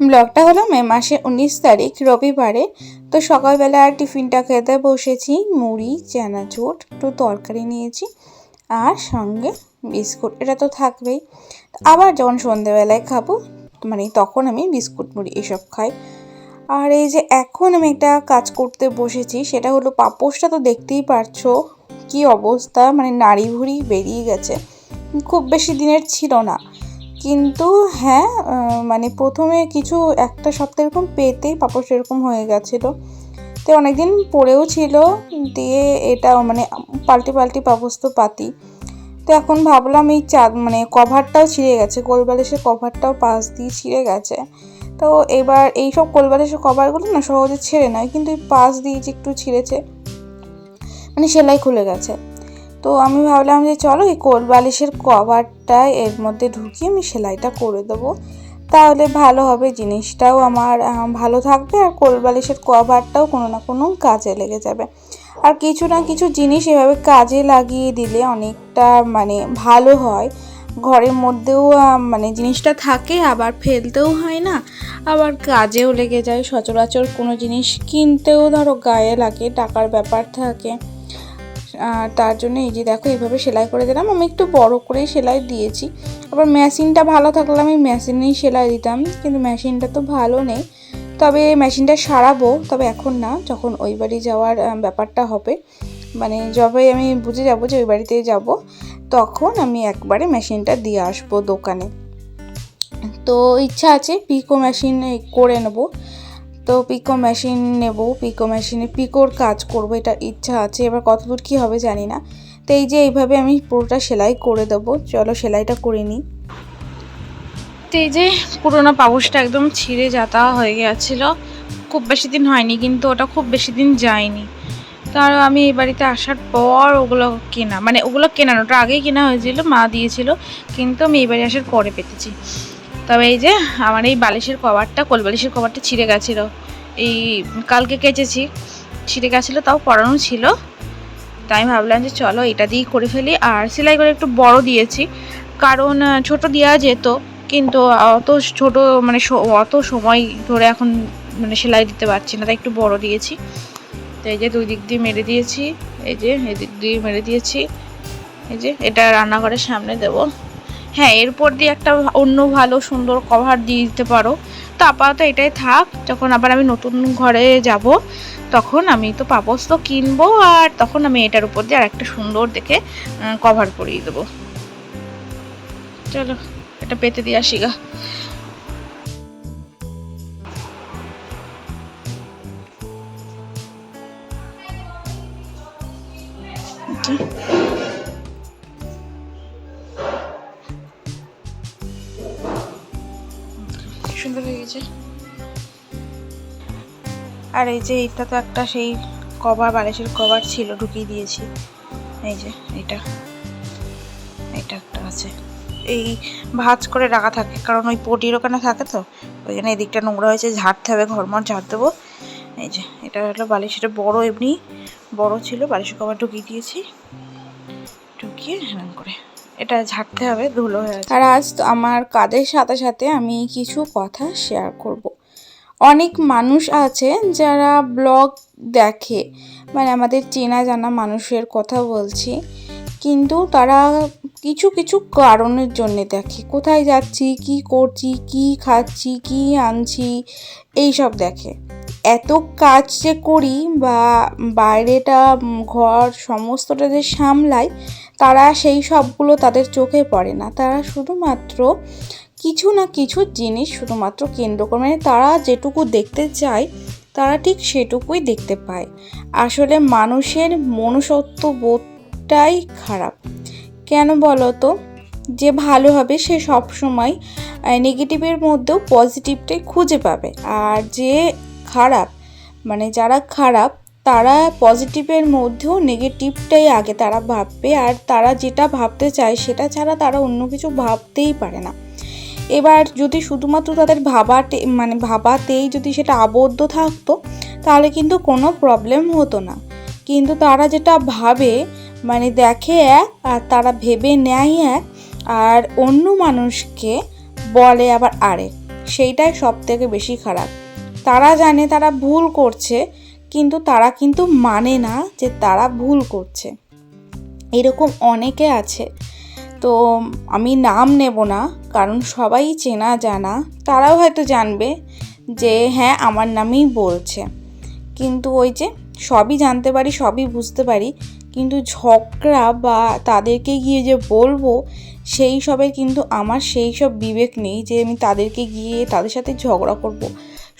ব্লগটা হলো মে মাসের উনিশ তারিখ, রবিবারে। তো সকালবেলা আর টিফিনটা খেতে বসেছি, মুড়ি, চানাচুর, একটু তরকারি নিয়েছি আর সঙ্গে বিস্কুট। এটা তো থাকবেই। আবার যখন সন্ধেবেলায় খাব মানে তখন আমি বিস্কুট, মুড়ি এসব খাই। আর এই যে এখন আমি একটা কাজ করতে বসেছি, সেটা হলো পাপোশটা তো দেখতেই পারছ, কি অবস্থা মানে নাড়ি ভুড়ি বেরিয়ে গেছে। খুব বেশি দিনের ছিল না। কিন্তু হ্যাঁ মানে প্রথমে কিছু একটা সপ্তাহ এরকম পেতেই পাপড় এরকম হয়ে গেছিল। তো অনেকদিন পরেও ছিল, দিয়ে এটা মানে পাল্টি পাল্টি পাপোস তো পাতি। তো এখন ভাবলাম এই চাঁদ মানে কভারটাও ছিঁড়ে গেছে, কোলবালিশের কভারটাও পাশ দিয়ে ছিঁড়ে গেছে। তো এবার এইসব কোলবালিশের কভারগুলো না সহজে ছেড়ে নয়, কিন্তু এই পাশ দিয়ে যে একটু ছিঁড়েছে মানে সেলাই খুলে গেছে। তো আমি ভাবলাম যে চলো এই কোল বালিশের কভারটা এর মধ্যে ঢুকিয়ে আমি সেলাইটা করে দেবো। তাহলে ভালো হবে, জিনিসটাও আমার ভালো থাকবে আর কোল বালিশের কভারটাও কোনো না কোনো কাজে লেগে যাবে। আর কিছু না কিছু জিনিস এভাবে কাজে লাগিয়ে দিলে অনেকটা মানে ভালো হয়। ঘরের মধ্যেও মানে জিনিসটা থাকে, আবার ফেলতেও হয় না, আবার কাজেও লেগে যায়। সচরাচর কোনো জিনিস কিনতেও ধরো গায়ে লাগে, টাকার ব্যাপার থাকে। তার জন্য এই যে দেখো এইভাবে সেলাই করে দিলাম। আমি একটু বড় করেই সেলাই দিয়েছি। আবার মেশিনটা ভালো থাকলে আমি মেশিনেই সেলাই দিতাম, কিন্তু মেশিনটা তো ভালো নেই। তবে মেশিনটা সারাবো, তবে এখন না, যখন ওই বাড়ি যাওয়ার ব্যাপারটা হবে। মানে যবে আমি বুঝে যাব যে ওই বাড়িতে যাব, তখন আমি একবারে মেশিনটা দিয়ে আসব দোকানে। তো ইচ্ছা আছে, পিকো মেশিন করে নেব। তো পিকো মেশিন নেব পিকো মেশিনে পিকোর কাজ করব, এটা ইচ্ছা আছে। এবার কতদূর কী হবে জানি না। তো এই যে এইভাবে আমি পুরোটা সেলাই করে দেবো। চলো সেলাইটা করে নিই। তো এই যে পুরোনো পাউসটা একদম ছিঁড়ে যাতা হয়ে গেছিল খুব বেশি দিন হয়নি, কিন্তু ওটা খুব বেশি দিন যায়নি। তার আমি এই বাড়িতে আসার পর ওগুলো কেনা মানে ওগুলো কেনানো ওটা আগেই কেনা হয়েছিল, মা দিয়েছিল, কিন্তু আমি এই বাড়ি আসার পরে পেতেছি। তবে এই যে আমার এই বালিশের কভারটা, কোল বালিশের কভারটা ছিঁড়ে গেছিল। এই কালকে কেচেছি, ছিঁড়ে গেছিল, তাও পরানো ছিল। তাই আমি ভাবলাম যে চলো এটা দিয়েই করে ফেলি। আর সেলাই করে একটু বড় দিয়েছি, কারণ ছোট দেওয়া যেত, কিন্তু অত ছোট মানে অত সময় ধরে এখন মানে সেলাই দিতে পারছি না, তাই একটু বড় দিয়েছি। তো এই যে দুই দিক দিয়ে মেরে দিয়েছি, এই যে এই দিক দিয়ে মেরে দিয়েছি, এই যে এটা রান্নাঘরের সামনে দেবো। হ্যাঁ এরপর দিয়ে একটা অন্য ভালো সুন্দর কভার দিয়ে দিতে পারো। তো আপাতত এটাই থাক, যখন আবার আমি নতুন ঘরে যাব, তখন আমি তো পাপস তো কিনবো আর তখন আমি এটার উপর দিয়ে আর একটা সুন্দর দেখে কভার করিয়ে দেবো। চলো, এটা পেতে দিয়ে আসি গা। সুন্দর হয়ে গেছে। আর এই যে এইটা তো একটা সেই কভার, বালিশের কভার ছিল, ঢুকিয়ে দিয়েছি। এই যে এটা এটা একটা আছে। এই ভাঁজ করে রাখা থাকে, কারণ ওই পটির ওখানে থাকে তো, ওই জন্য এদিকটা নোংরা হয়েছে, ঝাড়তে হবে ঘরমর ঝাড় দেবো। এই যে, এটা হলো বালিশ, এটা বড় এমনি, বড় ছিল, বালিশের কভার ঢুকিয়ে দিয়েছি। ঢুকিয়ে হ্যাঁ করে। এটা ঝাড়তে হবে, ধুলো হয়ে আর আজ আমার কাদের সাথে সাথে আমি কিছু কথা শেয়ার করব। অনেক মানুষ আছে যারা ব্লগ দেখে মানে আমাদের চেনা জানা মানুষের কথা বলছি, কিন্তু তারা কিছু কিছু কারণের জন্যে দেখে। কোথায় যাচ্ছি, কি করছি, কি খাচ্ছি, কি আনছি এই সব দেখে। এত কাজ যে করি বা বাইরেটা ঘর সমস্তটা যে সামলাই, তারা সেই সবগুলো তাদের চোখে পড়ে না। তারা শুধুমাত্র কিছু না কিছু জিনিস শুধুমাত্র কেন্দ্র করে মানে তারা যেটুকু দেখতে চায়, তারা ঠিক সেটুকুই দেখতে পায়। আসলে মানুষের মনুষ্যত্ব বোধটাই খারাপ। কেন বলো তো যে ভালো হবে সে সবসময় নেগেটিভের মধ্যেও পজিটিভটাই খুঁজে পাবে। আর যে খারাপ। মানে যারা খারাপ, তারা পজিটিভের মধ্যেও নেগেটিভটাই আগে তারা ভাববে, আর তারা যেটা ভাবতে চায় সেটা ছাড়া তারা অন্য কিছু ভাবতেই পারে না। এবার যদি শুধুমাত্র তাদের ভাবাতে মানে ভাবাতেই যদি সেটা আবদ্ধ থাকতো, তাহলে কিন্তু কোনো প্রবলেম হতো না। কিন্তু তারা যেটা ভাবে মানে দেখে এক, আর তারা ভেবে নেয় এক, আর অন্য মানুষকে বলে আবার আরেক। সেইটাই সব থেকে বেশি খারাপ। তারা জানে তারা ভুল করছে, কিন্তু তারা কিন্তু মানে না যে তারা ভুল করছে। এরকম অনেকে আছে। তো আমি নাম নেব না, কারণ সবাই চেনা জানা। তারাও হয়তো জানবে যে হ্যাঁ আমার নামেই বলছে। কিন্তু ওই যে সবই জানতে পারি, সবই বুঝতে পারি, কিন্তু ঝগড়া বা তাদেরকে গিয়ে যে বলব, সেই সবের কিন্তু আমার সেই সব বিবেক নেই যে আমি তাদেরকে গিয়ে তাদের সাথে ঝগড়া করব।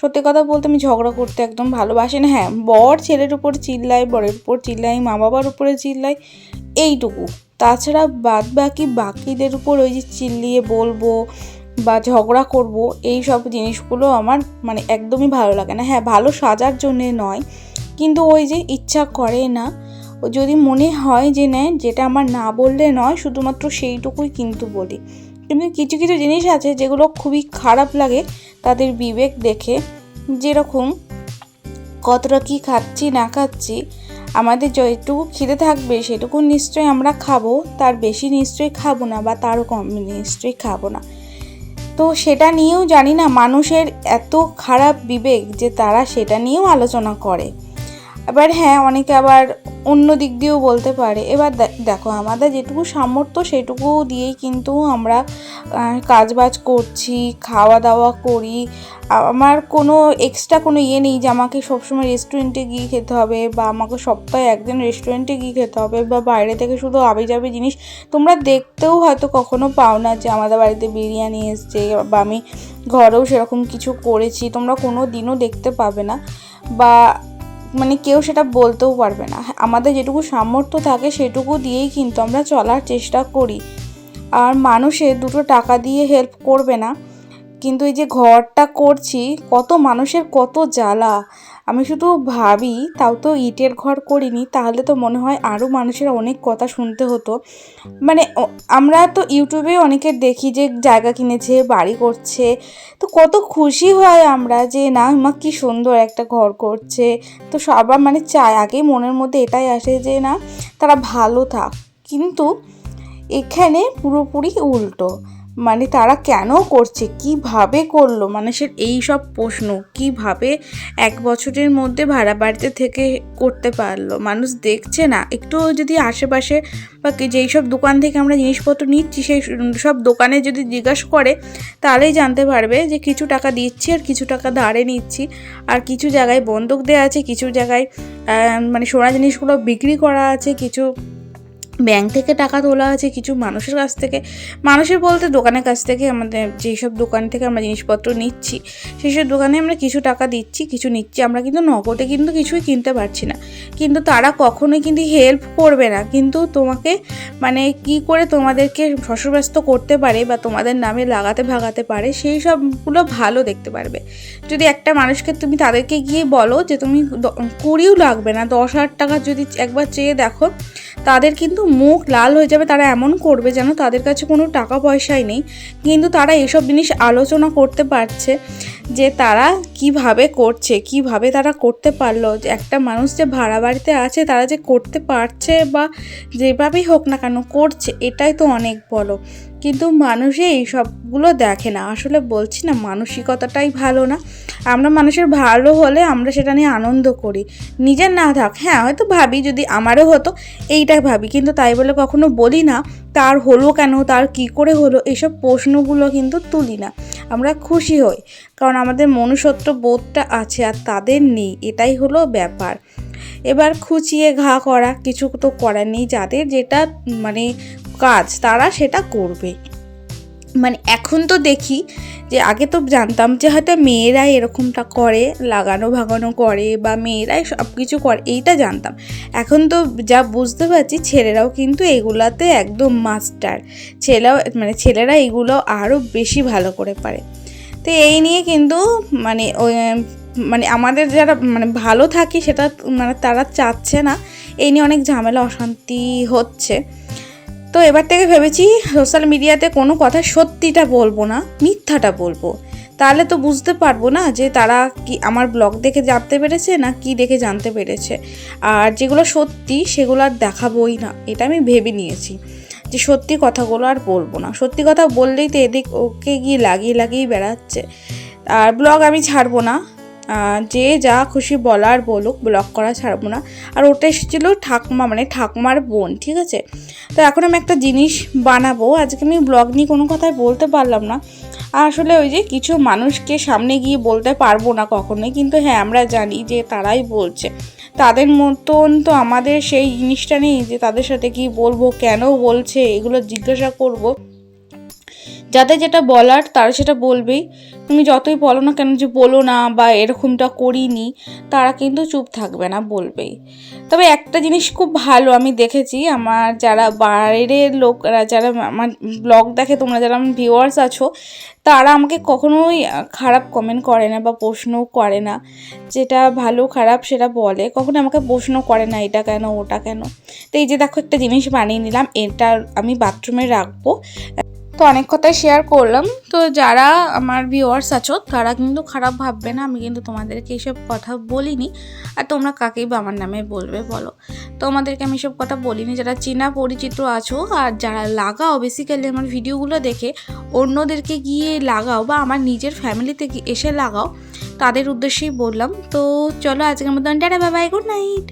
সত্যি কথা বলতে আমি ঝগড়া করতে একদম ভালোবাসি না। হ্যাঁ বর ছেলের উপর চিল্লাই বরের উপর চিল্লাই মা বাবার উপরে চিল্লাই এইটুকু। তাছাড়া বাদ বাকি বাকিদের উপর ওই যে চিল্লিয়ে বলব বা ঝগড়া করব এই সব জিনিসগুলো আমার মানে একদমই ভালো লাগে না। হ্যাঁ ভালো সাজার জন্যে নয়, কিন্তু ওই যে ইচ্ছা করে না যদি মনে হয় যে নেয় যেটা আমার না বললে নয়, শুধুমাত্র সেইটুকুই কিন্তু বলি। কিন্তু কিছু কিছু জিনিস আছে যেগুলো খুবই খারাপ লাগে তাদের বিবেক দেখে। যেরকম, কতটা কি খাচ্ছি, না খাচ্ছি, আমাদের যেটুকু খিদে থাকবে সেটুকু নিশ্চয়ই আমরা খাব, তার বেশি নিশ্চয়ই খাব না বা তারও কম নিশ্চয়ই খাব না। তো সেটা নিয়েও জানি না মানুষের এত খারাপ বিবেক যে তারা সেটা নিয়েও আলোচনা করে। এবার হ্যাঁ অনেকে আবার অন্য দিক দিয়েও বলতে পারে। এবার দেখো, আমাদের যেটুকু সামর্থ্য সেটুকু দিয়েই কিন্তু আমরা কাজবাজ করছি খাওয়া দাওয়া করি আমার কোনো এক্সট্রা কোনো ইয়ে নেই যে আমাকে সবসময় রেস্টুরেন্টে গিয়ে খেতে হবে বা আমাকে সপ্তাহে একদিন রেস্টুরেন্টে গিয়ে খেতে হবে বা বাইরে থেকে শুধু আবে যাবে জিনিস। তোমরা দেখতেও হয়তো কখনো পাও না যে আমাদের বাড়িতে বিরিয়ানি এসছে বা আমি ঘরেও সেরকম কিছু করেছি। তোমরা কোনো দিনও দেখতে পাবে না। বা মানে কেউ সেটা বলতেও পারবে না। আমাদের যেটুকু সামর্থ্য থাকে সেটুকু দিয়েই কিন্তু আমরা চলার চেষ্টা করি। আর মানুষে দুটো টাকা দিয়ে হেল্প করবে না। কিন্তু এই যে ঘরটা করছি, কত মানুষের কত জ্বালা। আমি শুধু ভাবি, তাও তো ইটের ঘর করিনি, তাহলে তো মনে হয় আরও মানুষের অনেক কথা শুনতে হতো। মানে আমরা তো ইউটিউবে অনেকের দেখি যে জায়গা কিনেছে, বাড়ি করছে। তো কত খুশি হয় আমরা যে, না, মা, কি সুন্দর একটা ঘর করছে। তো সবার মানে চায়, আগে মনের মধ্যে এটাই আসে যে, না, তারা ভালো থাক। কিন্তু এখানে পুরোপুরি উল্টো। মানে তারা কেন করছে? কীভাবে করল? মানুষের এই সব প্রশ্ন, কীভাবে এক বছরের মধ্যে ভাড়া বাড়িতে থেকে করতে পারল? মানুষ দেখছে না। একটু যদি আশেপাশে বা যেই সব দোকান থেকে আমরা জিনিসপত্র নিচ্ছি, সেই সব দোকানে যদি জিজ্ঞাসা করে, তাহলেই জানতে পারবে যে কিছু টাকা দিচ্ছি আর কিছু টাকা ধারে নিচ্ছি। আর কিছু জায়গায় বন্ধক দেওয়া আছে, কিছু জায়গায় মানে সোনা জিনিসগুলো বিক্রি করা আছে, কিছু ব্যাংক থেকে টাকা তোলা আছে, কিছু মানুষের কাছ থেকে। মানুষের বলতে দোকানের কাছ থেকে আমাদের যেই সব দোকান থেকে আমরা জিনিসপত্র নিচ্ছি সেই সব দোকানে আমরা কিছু টাকা দিচ্ছি, কিছু নিচ্ছি। আমরা কিন্তু নগদে কিন্তু কিছুই কিনতে পারছি না। কিন্তু তারা কখনোই কিন্তু হেল্প করবে না। কিন্তু তোমাকে মানে কি করে তোমাদেরকে শশব্যস্ত করতে পারে বা তোমাদের নামে লাগাতে ভাগাতে পারে, সেই সবগুলো ভালো দেখতে পারবে। যদি একটা মানুষকে তুমি তাদেরকে গিয়ে বলো যে, তুমি কুড়িও লাগবে না, দশ হাজার টাকা যদি একবার চেয়ে দেখো, তাদের কিন্তু মুখ লাল হয়ে যাবে, তারা এমন করবে যেন তাদের কাছে কোনো টাকা পয়সাই নেই। কিন্তু তারা এসব জিনিস আলোচনা করতে পারছে যে তারা কীভাবে করছে, কীভাবে তারা করতে পারল। একটা মানুষ যে ভাড়া বাড়িতে আছে, তারা যে করতে পারছে বা যেভাবেই হোক না কেন, করছে, এটাই তো অনেক বলো কিন্তু মানুষে এই সবগুলো দেখে না। আসলে বলছি না, মানসিকতাটাই ভালো না। আমরা মানুষের ভালো হলে আমরা সেটা নিয়ে আনন্দ করি। নিজের না থাক হ্যাঁ হয়তো ভাবি যদি আমারও হতো এইটাই ভাবি। কিন্তু তাই বলে কখনো বলি না, তার হলো কেন, তার কি করে হলো এইসব প্রশ্নগুলো কিন্তু তুলি না। আমরা খুশি হই, কারণ আমাদের মনুষ্যত্ব বোধটা আছে আর তাদের নেই, এটাই হলো ব্যাপার। এবার খুঁচিয়ে ঘা করা, কিছু তো করার নেই। যাদের যেটা মানে কাজ তারা সেটা করবে। মানে এখন তো দেখি যে আগে তো জানতাম যে হয়তো মেয়েরাই এরকমটা করে, লাগানো ভাগানো করে বা মেয়েরাই সব কিছু করে, এইটা জানতাম। এখন তো যা বুঝতে পারছি ছেলেরাও কিন্তু এগুলাতে একদম মাস্টার ছেলেও মানে ছেলেরা এগুলো আরও বেশি ভালো করে পারে। তো এই নিয়ে কিন্তু মানে মানে আমাদের যারা মানে ভালো থাকি সেটা মানে তারা চাচ্ছে না। এই নিয়ে অনেক ঝামেলা, অশান্তি হচ্ছে। তো এবার থেকে ভেবেছি সোশ্যাল মিডিয়াতে কোনো কথা সত্যিটা বলব না, মিথ্যাটা বলব। তাহলে তো বুঝতে পারব না যে তারা কি আমার ব্লগ দেখে জানতে পেরেছে না কি দেখে জানতে পেরেছে। আর যেগুলো সত্যি সেগুলো আর দেখাবোই না, এটা আমি ভেবে নিয়েছি যে সত্যি কথাগুলো আর বলব না। সত্যি কথা বললেই তো এদিক ওকে গিয়ে লাগিয়ে লাগিয়ে বেড়াচ্ছে। আর ব্লগ আমি ছাড়বো না যে যা খুশি বলার বলুক ব্লগ করা ছাড়বো না। আর ওটা এসেছিল ঠাকুমা মানে ঠাকুমার বোন, ঠিক আছে? তো এখন আমি একটা জিনিস বানাবো। আজকে আমি ব্লগ নিয়ে কোনো কথাই বলতে পারলাম না। আসলে ওই যে কিছু মানুষকে সামনে গিয়ে বলতে পারব না কখনোই, কিন্তু হ্যাঁ আমরা জানি যে তারাই বলছে। তাদের মতন তো আমাদের সেই জিনিসটা নেই যে তাদের সাথে কি বলব, কেন বলছে, এগুলো জিজ্ঞাসা করব। যাদের যেটা বলার, তারা সেটা বলবেই তুমি যতই বলো না কেন যে বলো না বা এরকমটা করিনি, তারা কিন্তু চুপ থাকবে না, বলবেই। তবে একটা জিনিস খুব ভালো আমি দেখেছি, আমার যারা বাইরের লোকরা, যারা আমার ব্লগ দেখে তোমরা যারা আমার ভিউয়ার্স আছো, তারা আমাকে কখনোই খারাপ কমেন্ট করে না বা প্রশ্নও করে না। যেটা ভালো, খারাপ সেটা বলে। কখনো আমাকে প্রশ্ন করে না, এটা কেন, ওটা কেন? তো এই যে দেখো একটা জিনিস বানিয়ে নিলাম, এটা আমি বাথরুমে রাখব। তো অনেক কথাই শেয়ার করলাম। তো যারা আমার ভিউয়ার্স আছো, তারা কিন্তু খারাপ ভাববে না, আমি কিন্তু তোমাদেরকে এইসব কথা বলিনি। আর তোমরা কাকেই বা আমার নামে বলবে বলো? তোমাদেরকে আমি এসব কথা বলিনি, যারা চেনা পরিচিত আছো আর যারা লাগাও বেসিক্যালি আমার ভিডিওগুলো দেখে অন্যদেরকে গিয়ে লাগাও বা আমার নিজের ফ্যামিলিতে এসে লাগাও, তাদের উদ্দেশ্যেই বললাম। তো চলো আজকের মতন, tata bye bye good night